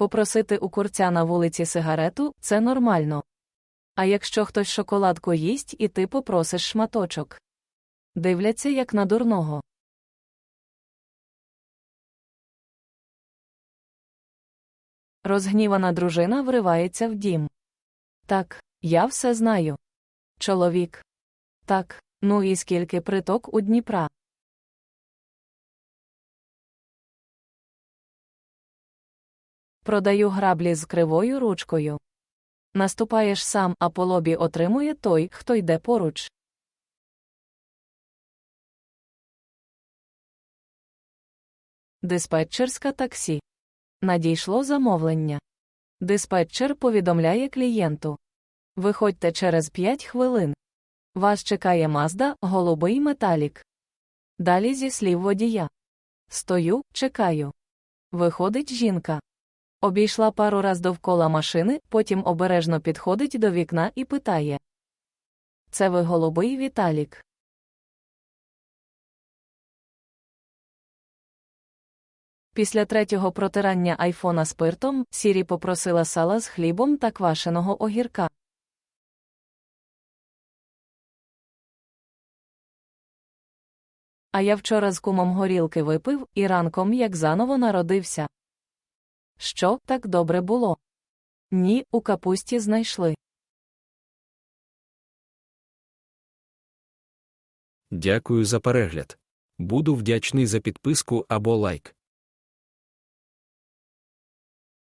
Попросити у курця на вулиці сигарету це нормально. А якщо хтось шоколадку їсть і ти попросиш шматочок. Дивляться як на дурного. Розгнівана дружина вривається в дім. Так, я все знаю. Чоловік. Так, ну і скільки приток у Дніпра. Продаю граблі з кривою ручкою. Наступаєш сам, а по лобі отримує той, хто йде поруч. Диспетчерська таксі. Надійшло замовлення. Диспетчер повідомляє клієнту. Виходьте через 5 хвилин. Вас чекає Мазда, голубий металік. Далі зі слів водія. Стою, чекаю. Виходить жінка. Обійшла пару раз довкола машини, потім обережно підходить до вікна і питає. Це ви голубий Віталік. Після третього протирання айфона спиртом Сірі попросила сала з хлібом та квашеного огірка. А я вчора з кумом горілки випив і ранком як заново народився. Що так добре було? Ні, у капусті знайшли. Дякую за перегляд. Буду вдячний за підписку або лайк.